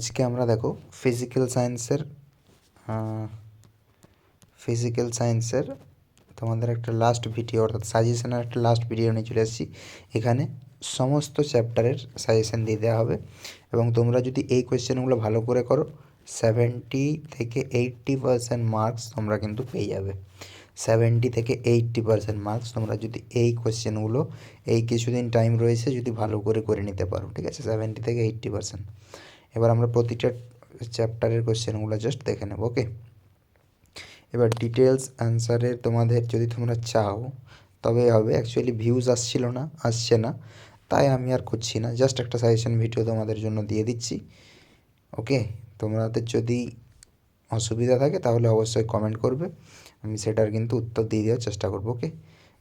আজকে আমরা দেখো ফিজিক্যাল সায়েন্সের ফিজিক্যাল সায়েন্সের তোমাদের একটা লাস্ট ভিডিও অর্থাৎ সাজেশনের একটা লাস্ট ভিডিও নিয়ে চলে এসেছি। এখানে সমস্ত চ্যাপ্টারের সাজেশন দিয়ে দেওয়া হবে। এবং তোমরা যদি এই কোয়েশ্চেনগুলো ভালো করে করো সেভেন্টি থেকে এইট্টি পারসেন্ট মার্কস তোমরা কিন্তু পেয়ে যাবে। সেভেন্টি থেকে এইট্টি পারসেন্ট মার্কস তোমরা যদি এই কোয়েশ্চেনগুলো এই কিছুদিন টাইম রয়েছে, যদি ভালো করে করে নিতে পারো, ঠিক আছে? সেভেন্টি থেকে এইট্টি পারসেন্ট এবার আমরা প্রতিটা চ্যাপ্টারের কোয়েশ্চেনগুলো জাস্ট দেখে নেব ওকে এবার ডিটেলস অ্যান্সারের তোমাদের যদি তোমরা চাও, তবে হবে অ্যাকচুয়ালি ভিউজ আসছিল না, আসছে না, তাই আমি আর করছি না জাস্ট একটা সাজেশন ভিডিও তোমাদের জন্য দিয়ে দিচ্ছি ওকে তোমাদের যদি অসুবিধা থাকে তাহলে অবশ্যই কমেন্ট করবে, আমি সেটার কিন্তু উত্তর দিয়ে দেওয়ার চেষ্টা করব ওকে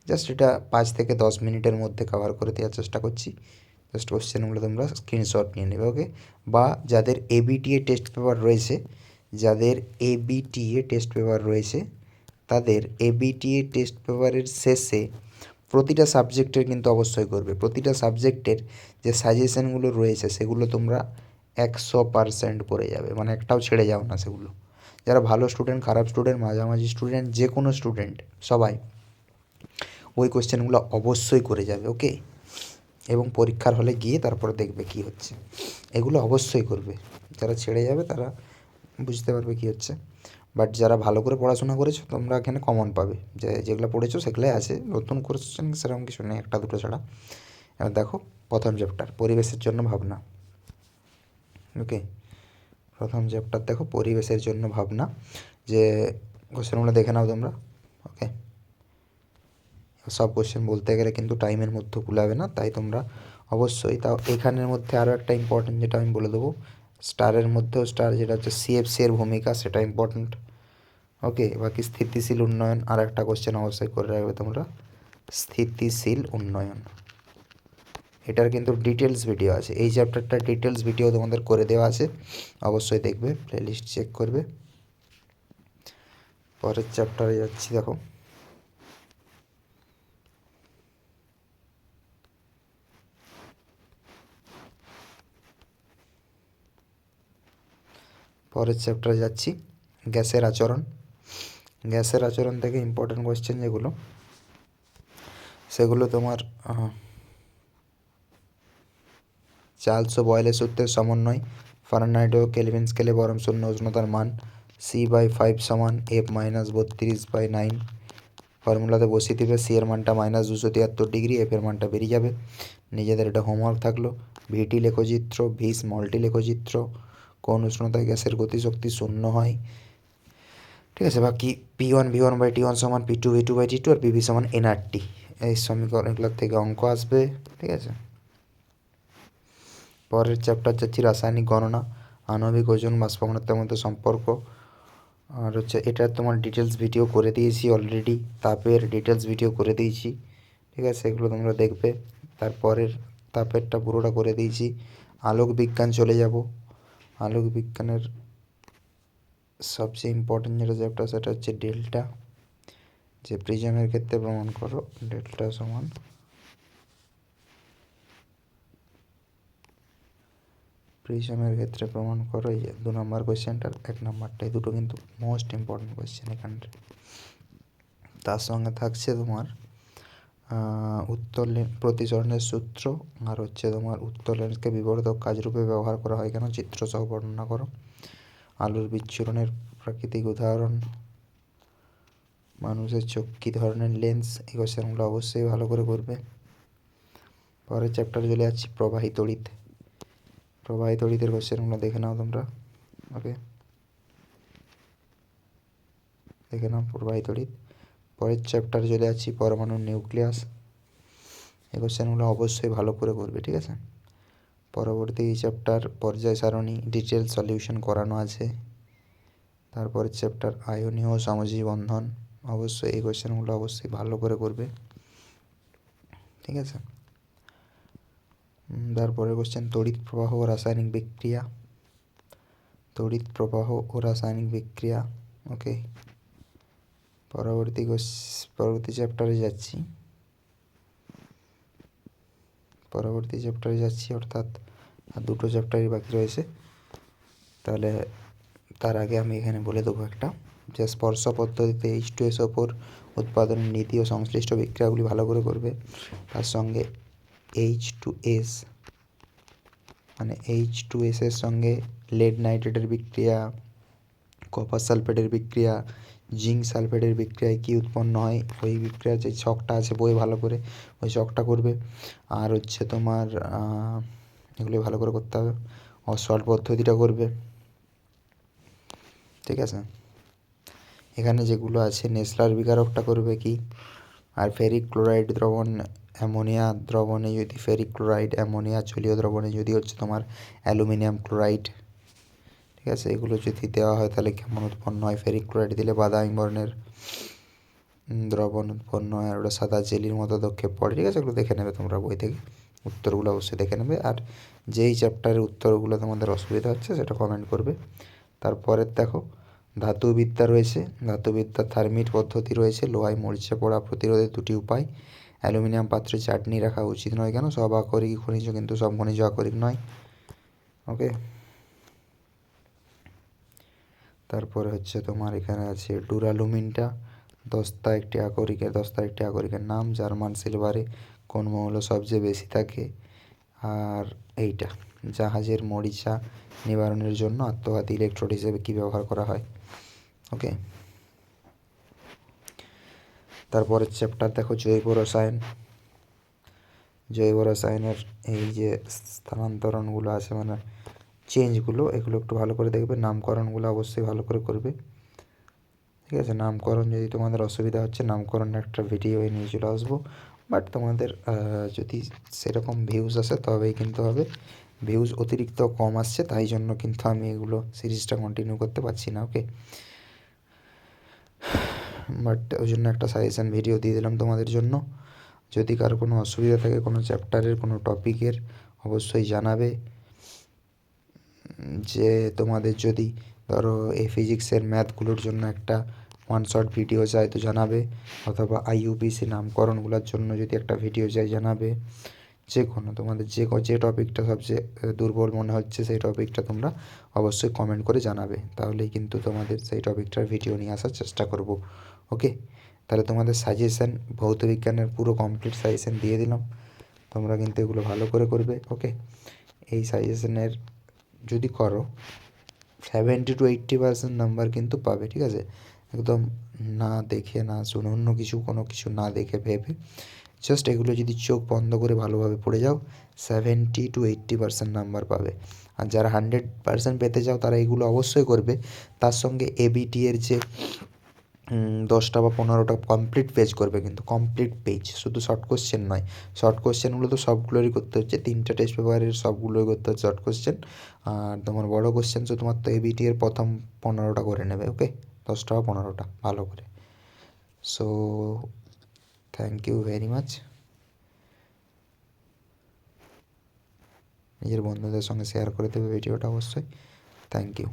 জাস্ট এটা পাঁচ থেকে দশ মিনিটের মধ্যে কভার করে দেওয়ার চেষ্টা করছি। জাস্ট কোশ্চেনগুলো তোমরা স্ক্রিনশট নিয়ে নেবে ওকে বা যাদের এবিটিএ টেস্ট পেপার রয়েছে, যাদের এবিটিএ টেস্ট পেপার রয়েছে, তাদের এবিটিএ টেস্ট পেপারের শেষে প্রতিটা সাবজেক্টের কিন্তু অবশ্যই করবে। প্রতিটা সাবজেক্টের যে সাজেশনগুলো রয়েছে, সেগুলো তোমরা একশো পারসেন্ট করে যাবে। মানে একটাও ছেড়ে যাও না সেগুলো। যারা ভালো স্টুডেন্ট খারাপ স্টুডেন্ট মাঝামাঝি স্টুডেন্ট যে কোনো স্টুডেন্ট সবাই ওই কোশ্চেনগুলো অবশ্যই করে যাবে ওকে এবং পরীক্ষার হলে গিয়ে তারপরে দেখবে কী হচ্ছে। এগুলো অবশ্যই করবে। যারা ছেড়ে যাবে তারা বুঝতে পারবে কী হচ্ছে। বাট যারা ভালো করে পড়াশোনা করেছ, তোমরা এখানে কমন পাবে। যে, যেগুলো পড়েছো সেগুলোই আছে। নতুন কোশ্চেন সেরকম কিছু নেই, একটা দুটো ছাড়া। এবার দেখো, প্রথম চ্যাপ্টার পরিবেশের জন্য ভাবনা। ওকে প্রথম চ্যাপ্টার দেখো, পরিবেশের জন্য ভাবনা। যে কোশ্চেনগুলো দেখে নাও তোমরা। ওকে সব কোশ্চেন বলতে গেলে কিন্তু টাইমের মধ্যে কুলাবে না, তাই তোমরা অবশ্যই তাও এখানের মধ্যে আরও একটা ইম্পর্টেন্ট যেটা আমি বলে দেবো স্টারের মধ্যেও স্টার যেটা হচ্ছে সিএফসি এর ভূমিকা সেটা ইম্পর্টেন্ট ওকে বাকি স্থিতিশীল উন্নয়ন আর একটা কোশ্চেন অবশ্যই করে রাখবে তোমরা, স্থিতিশীল উন্নয়ন। এটার কিন্তু ডিটেলস ভিডিও আছে, এই চ্যাপ্টারটা ডিটেলস ভিডিও তোমাদের করে দেওয়া আছে, অবশ্যই দেখবে প্লেলিস্ট চেক করবে। পরের চ্যাপ্টারে যাচ্ছি দেখো। পরের চ্যাপ্টারে যাচ্ছি। গ্যাসের আচরণ। গ্যাসের আচরণ থেকে ইম্পর্টেন্ট কোয়েশ্চেন যেগুলো, সেগুলো তোমার চার্লস ও বয়েলের সূত্রের সমন্বয়। ফারেনহাইট ও কেলভিন স্কেলে গরম শূন্য উষ্ণতার মান সি বাই ফাইভ সমান এফ মাইনাস বত্রিশ বাই নাইন ফর্মুলাতে বসিয়ে দেবে সি এর মানটা মাইনাস দুশো তিয়াত্তর ডিগ্রি এফ এর মানটা বেরিয়ে যাবে। নিজেদের এটা হোমওয়ার্ক থাকল। ভিটি লেখচিত্র ভি স্মলটি লেখচিত্র কোন উষ্ণতায় গ্যাসের গতিশক্তি শূন্য হয়। ঠিক আছে, বাকি P one V one by T one সমান P two V two by T two R P V সমান এনআরটি এই সমীকরণগুলোর থেকে অঙ্ক আসবে, ঠিক আছে? পরের চ্যাপ্টার যাচ্ছি রাসায়নিক গণনা, আণবিক ওজন, বাষ্পঘনত্বের মধ্যে সম্পর্ক। আর হচ্ছে এটা তোমার ডিটেলস ভিডিও করে দিয়েছি অলরেডি তাপের ডিটেলস ভিডিও করে দিয়েছি, ঠিক আছে? এগুলো তোমরা দেখবে। তারপরের তাপেরটা পুরোটা করে দিয়েছি। আলোক বিজ্ঞান চলে যাব। আলোক বিজ্ঞানের সবচেয়ে ইম্পর্টেন্ট যেটা চ্যাপ্টার সেটা হচ্ছে ডেল্টা, যে প্রিজমের ক্ষেত্রে প্রমাণ করো, ডেল্টা সমান প্রিজমের ক্ষেত্রে প্রমাণ করো, এই যে দু নম্বর কোয়েশ্চেনটার এক নম্বরটাই দুটো কিন্তু মোস্ট ইম্পর্টেন্ট কোয়েশ্চেন এখানটা তার সঙ্গে থাকছে তোমার উত্তর প্রতিচরণের সূত্র আর হচ্ছে তোমার উত্তর লেন্সকে বিবর্ধক কাজরূপে ব্যবহার করা হয় কেন? চিত্র সহ বর্ণনা করো। আলোর বিচ্ছুরণের প্রাকৃতিক উদাহরণ। মানুষের চোখ কী ধরনের লেন্স এই কোশ্চেনগুলো অবশ্যই ভালো করে করবে পরের চ্যাপ্টারে চলে যাচ্ছি প্রবাহী তড়িৎ প্রবাহী তড়িতের কোশ্চেনগুলো দেখে নাও তোমরা। ওকে দেখে নাও প্রবাহী তড়িৎ পরের চ্যাপ্টারে চলে যাচ্ছি, পরমাণু নিউক্লিয়াস এই কোশ্চেনগুলো অবশ্যই ভালো করে করবে ঠিক আছে? পরবর্তী চ্যাপ্টার পর্যায় সারণী ডিটেল সলিউশন করানো আছে। তারপরের চ্যাপ্টার আয়নীয় সামাজিক বন্ধন, অবশ্যই এই কোশ্চেনগুলো অবশ্যই ভালো করে করবে ঠিক আছে? তারপরে কোশ্চেন তড়িৎ প্রবাহ ও রাসায়নিক বিক্রিয়া। তড়িৎ প্রবাহ ও রাসায়নিক বিক্রিয়া ওকে পরবর্তী পরবর্তী চ্যাপ্টারে যাচ্ছি। পরবর্তী চ্যাপ্টারে যাচ্ছি, অর্থাৎ আর দুটো চ্যাপ্টারই বাকি রয়েছে। তাহলে তার আগে আমি এখানে বলে দেবো একটা, যে স্পর্শ পদ্ধতিতে এইচ টু এস ওপর উৎপাদনের নীতি ও সংশ্লিষ্ট বিক্রিয়াগুলি ভালো করে করবে। তার সঙ্গে এইচ টু এস মানে এইচ টু এসের সঙ্গে লেড নাইট্রেটের বিক্রিয়া কপার সালফেটের বিক্রিয়া জিঙ্ক সালফেটের বিক্রিয়ায় কী উৎপন্ন হয়? ওই বিক্রিয়ার যে ছকটা আছে, বই ভালো করে ওই ছকটা করবে। আর হচ্ছে তোমার এগুলি ভালো করে করতে হবে। অসল্ট পদ্ধতিটা করবে। ঠিক আছে? এখানে যেগুলো আছে, নেসলার বিকারকটা করবে কি? আর ফেরিক ক্লোরাইড দ্রবণ, অ্যামোনিয়া দ্রবণে যদি ফেরিক ক্লোরাইড অ্যামোনিয়া জলীয় দ্রবণে যদি হচ্ছে তোমার অ্যালুমিনিয়াম ক্লোরাইড আছে, এগুলো যদি দেওয়া হয় তাহলে কেমন উৎপন্ন হয়? ফেরিক ক্লোরাইড দিলে বাদামি বর্ণের দ্রবণ উৎপন্ন হয়, আর ওটা সাদা জেলির মতো দক্ষেপ পড়ে। ঠিক আছে, এগুলো দেখে নেবে তোমরা বই থেকে। উত্তরগুলো অবশ্যই দেখে নেবে। আর যেই চ্যাপ্টারের উত্তরগুলো তোমাদের অসুবিধা হচ্ছে, সেটা কমেন্ট করবে। তারপরের দেখো, ধাতুবিদ্যা রয়েছে। ধাতুবিদ্যা থার্মিট পদ্ধতি রয়েছে। লোহায় মরিচে পড়া প্রতিরোধের দুটি উপায়। অ্যালুমিনিয়াম পাত্রে চাটনি রাখা উচিত নয় কেন? সব আকরিক, খনিজ, কিন্তু সব খনিজ আকরিক নয়। ওকে তারপরে হচ্ছে তোমার এখানে আছে ডুরালুমিনটা, দস্তা একটি আকরিকের, দস্তা একটি আকরিকের নাম, জার্মান সিলভারে কোন মৌল সবচেয়ে বেশি থাকে? আর এইটা, জাহাজের মরিচা নিবারণের জন্য আত্মঘাতী ইলেকট্রোড হিসেবে কী ব্যবহার করা হয়? ওকে তারপরের চ্যাপ্টার দেখো জৈব রসায়ন। জৈব রসায়নের এই যে স্থানান্তরণগুলো আছে মানে চেঞ্জগুলো এগুলো একটু ভালো করে দেখবে। নামকরণগুলো অবশ্যই ভালো করে করবে। ঠিক আছে? নামকরণ যদি তোমাদের অসুবিধা হচ্ছে নামকরণ একটা ভিডিও নিয়ে চলে আসব। বাট তোমাদের যদি সেরকম ভিউজ আসে, তবেই কিন্তু হবে। ভিউজ অতিরিক্ত কম আসছে, তাই জন্য কিন্তু আমি এগুলো সিরিজটা কন্টিনিউ করতে পারছি না ওকে বাট ওই জন্য একটা সাজেশান ভিডিও দিয়ে দিলাম তোমাদের জন্য। যদি কারও কোনো অসুবিধা থাকে, কোনো চ্যাপ্টারের কোনো টপিকের অবশ্যই জানাবে। যে তোমাদের যদি ধরো এই ফিজিক্সের ম্যাথগুলোর জন্য একটা ওয়ান শট ভিডিও চাই তো জানাবে, অথবা আইইউপিসি নামকরণগুলোর জন্য যদি একটা ভিডিও চাই জানাবে। যে কোনো তোমাদের যে যে টপিকটা সবচেয়ে দুর্বল মনে হচ্ছে সেই টপিকটা তোমরা অবশ্যই কমেন্ট করে জানাবে। তাহলেই কিন্তু তোমাদের সেই টপিকটার ভিডিও নিয়ে আসার চেষ্টা করব। ওকে তাহলে তোমাদের সাজেশান ভৌত বিজ্ঞানের পুরো কমপ্লিট সাজেশান দিয়ে দিলাম। তোমরা কিন্তু এগুলো ভালো করে করবে ওকে এই সাজেশানের যদি করো seventy to eighty percent number কিন্তু পাবে, ঠিক আছে? একদম না দেখে, না শুনে, অন্য কিছু, কোনো কিছু না দেখে, ভেবে জাস্ট এগুলো যদি চোখ বন্ধ করে ভালোভাবে পড়ে যাও seventy to eighty percent number পাবে। আর যারা হান্ড্রেড পার্সেন্ট পেতে চাও, তারা এগুলো অবশ্যই করবে। তার সঙ্গে এবিটি এর যে দশটা বা পনেরোটা কমপ্লিট পেজ করবে কিন্তু কমপ্লিট পেজ শুধু শর্ট কোশ্চেন নয়। শর্ট কোশ্চেনগুলো তো সবগুলোরই করতে হচ্ছে, তিনটা টেস্ট পেপারের সবগুলোই করতে হচ্ছে শর্ট কোশ্চেন আর তোমার বড় কোশ্চেন শুধুমাত্র এবিটি এর প্রথম পনেরোটা করে নেবে ওকে দশটা বা পনেরোটা, ভালো করে। So thank you very much নিজের বন্ধুদের সঙ্গে শেয়ার করে দেবে ভিডিওটা অবশ্যই। Thank you